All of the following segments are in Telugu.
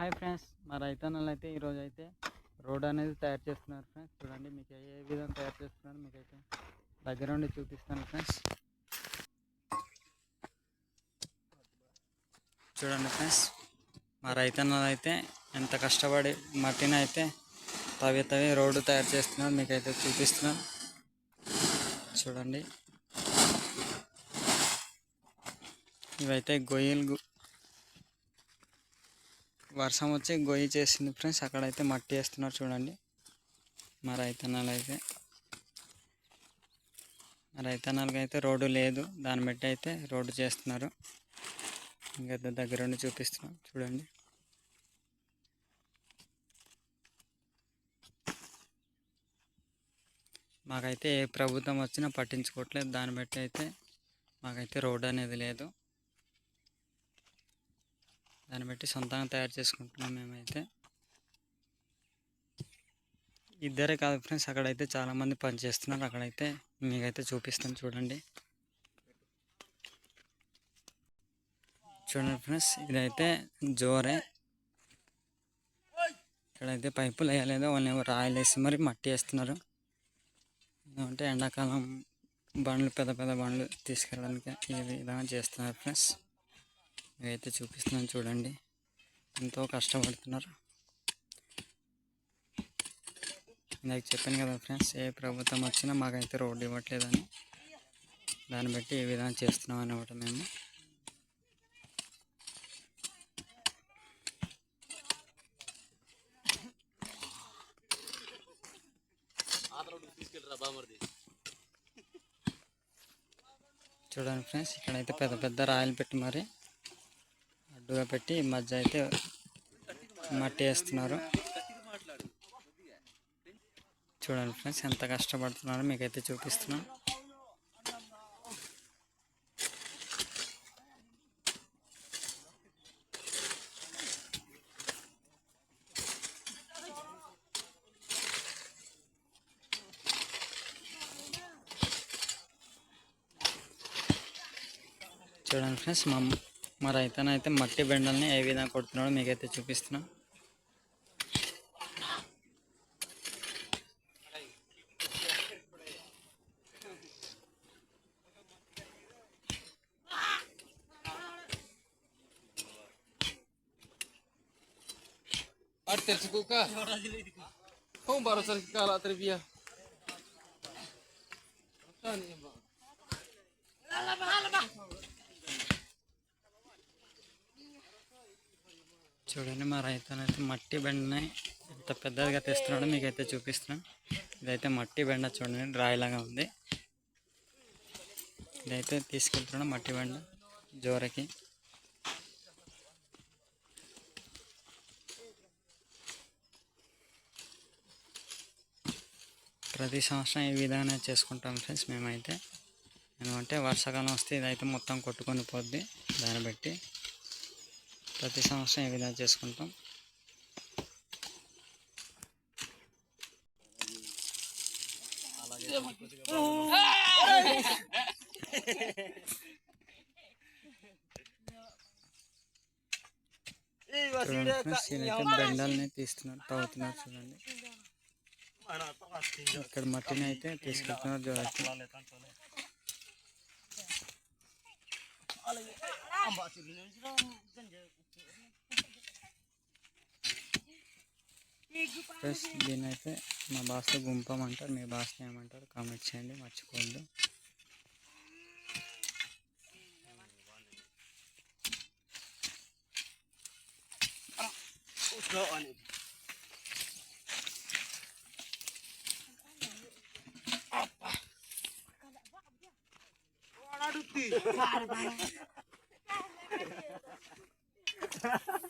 హాయ్ ఫ్రెండ్స్ మా రైతన్నలు అయితే ఈరోజు అయితే రోడ్ అనేది తయారు చేస్తున్నారు ఫ్రెండ్స్. చూడండి మీకు ఏ విధంగా తయారు చేస్తున్నారు మీకైతే దగ్గర ఉండి చూపిస్తాను ఫ్రెండ్స్. చూడండి ఫ్రెండ్స్ మా రైతన్నలు అయితే ఎంత కష్టపడి మట్టిని అయితే తవ్వి తవ్వి రోడ్డు తయారు చేస్తున్నారు మీకైతే చూపిస్తున్నాను. చూడండి. ఇవైతే గొయ్యలు వర్షం వచ్చి గొయ్యి చేసింది ఫ్రెండ్స్. అక్కడైతే మట్టి వేస్తున్నారు చూడండి. మా రైతన్నాలు అయితే మా రైతన్నాలకి అయితే రోడ్డు లేదు. దాన్ని బట్టి అయితే రోడ్డు చేస్తున్నారు. ఇంకా దగ్గరుండి దగ్గర ఉండి చూపిస్తున్నాం. చూడండి. మాకైతే ఏ ప్రభుత్వం వచ్చినా పట్టించుకోవట్లేదు. దాన్ని బట్టి అయితే మాకైతే రోడ్డు అనేది లేదు. దాన్ని బట్టి సొంతంగా తయారు చేసుకుంటున్నాం మేమైతే. ఇద్దరే కాదు ఫ్రెండ్స్ అక్కడైతే చాలామంది పని చేస్తున్నారు అక్కడైతే మీకైతే చూపిస్తాను చూడండి. చూడండి ఫ్రెండ్స్ ఇదైతే జోరే. ఇక్కడైతే పైపులు వేయలేదు వాళ్ళు రాయలు వేసి మరి మట్టి వేస్తున్నారు. ఎందుకంటే ఎండాకాలం బండ్లు పెద్ద పెద్ద బండ్లు తీసుకెళ్ళడానికి ఈ విధంగా చేస్తున్నారు ఫ్రెండ్స్. ఇవైతే చూపిస్తున్నాను చూడండి. ఎంతో కష్టపడుతున్నారు. ఇందాక చెప్పాను కదా ఫ్రెండ్స్ ఏ ప్రభుత్వం వచ్చినా మాకైతే రోడ్డు ఇవ్వట్లేదని. దాన్ని బట్టి ఏ విధంగా చేస్తున్నాం అనమాట మేము. చూడండి ఫ్రెండ్స్ ఇక్కడైతే పెద్ద పెద్ద రాయలు పెట్టి మరి అడ్డుగా పెట్టి ఈ మధ్య అయితే మట్టి వేస్తున్నారు. చూడండి ఫ్రెండ్స్ ఎంత కష్టపడుతున్నారో మీకైతే చూపిస్తున్నాను చూడండి ఫ్రెండ్స్ మా మా రైతన్న అయితే మట్టి బెండల్ని ఏ విధంగా కొడుతున్నాడో మీకైతే చూపిస్తున్నా Arter suka ka. చూడండి మా రైతునైతే అయితే మట్టి బెండని ఎంత పెద్దదిగా తెస్తున్నాడో మీకైతే చూపిస్తున్నాను ఇదైతే మట్టి బెండ చూడండి రాయిలాగా ఉంది. ఇదైతే తీసుకెళ్తున్నాడు మట్టి బెండ జోరకి. ప్రతి సంవత్సరం ఈ విధంగానే చేసుకుంటాం ఫ్రెండ్స్ మేమైతే. ఎందుకంటే వర్షాకాలం వస్తే ఇదైతే మొత్తం కొట్టుకొని పోద్ది దాన్ని బట్టి. ప్రతి సంవత్సరం ఈ విధంగా చేసుకుంటాం. చూడండి ఫ్రెండ్స్ ఈయనైతే బెండాలని తీస్తున్నారు తవ్వుతున్నారు చూడండి. ఇక్కడ మట్టిని అయితే తీసుకెళ్తున్నారు చూడండి ఫ్రెండ్స్ దీన్ని అయితే మా భాషలో గుంపం అంటారు మీ భాషలో ఏమంటారు కామెంట్ చేయండి మర్చిపోవద్దు.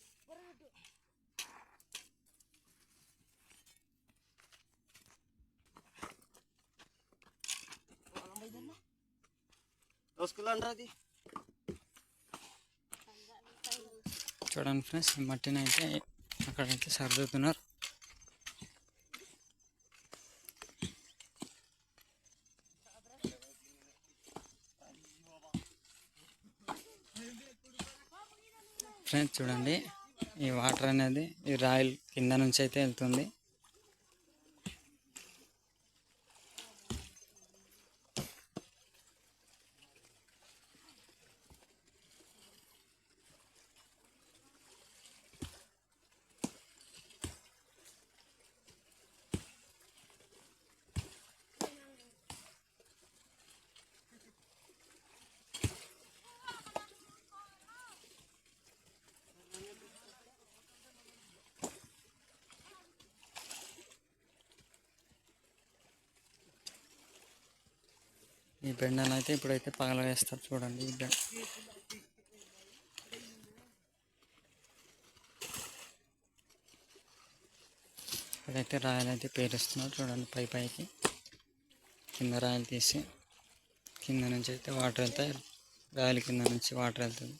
దోసుకులంటారు చూడండి ఫ్రెండ్స్ ఈ మట్టిని అయితే అక్కడైతే సర్దుతున్నారు. ఫ్రెండ్స్ చూడండి ఈ వాటర్ అనేది ఈ రాయిల్ కింద నుంచి అయితే వెళ్తుంది. ఈ బెండను అయితే ఇప్పుడైతే పగల వేస్తారు చూడండి ఈ బెండ. ఇక్కడైతే రాయలు అయితే పేరుస్తున్నారు చూడండి పై పైకి. కింద రాయలు తీసి కింద నుంచి అయితే వాటర్ వెళ్తాయి. రాయల కింద నుంచి వాటర్ వెళ్తుంది.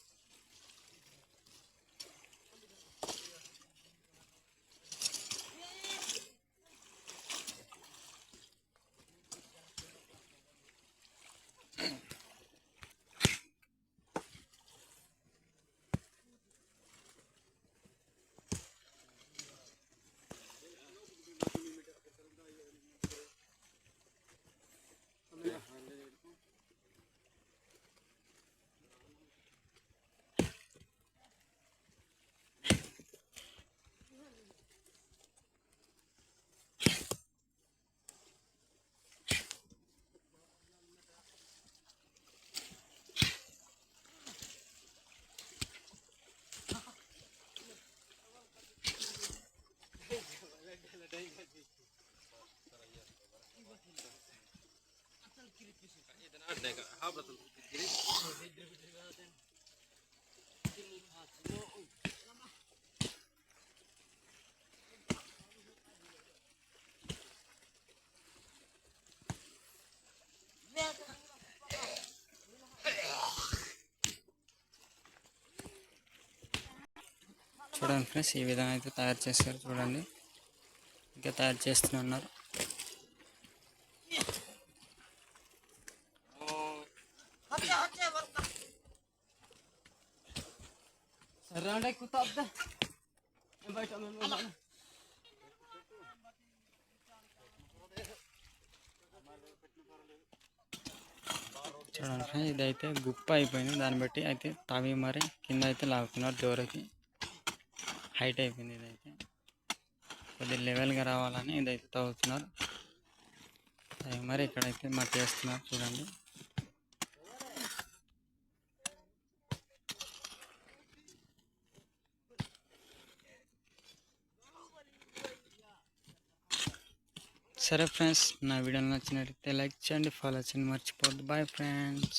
చూడండి ఫ్రెండ్స్ ఈ విధంగా అయితే తయారు చేస్తారు చూడండి. ఇంకా తయారు చేస్తున్నారు. సరే ఎక్కుతా వద్దా బయట చూడండి ఇదైతే గుప్ప అయిపోయింది దాన్ని బట్టి అయితే తవి మరి కింద అయితే లాగుతున్నారు. జోరకి హైట్ అయిపోయింది ఇదైతే. కొద్దిగా లెవెల్గా రావాలని ఇదైతే తవ్వుతున్నారు. తవి మరి ఇక్కడైతే మట్టి చేస్తున్నారు చూడండి. సరే ఫ్రెండ్స్ నా వీడియో నచ్చినట్లయితే లైక్ చేయండి ఫాలో చేయండి మర్చిపోద్దు బాయ్ ఫ్రెండ్స్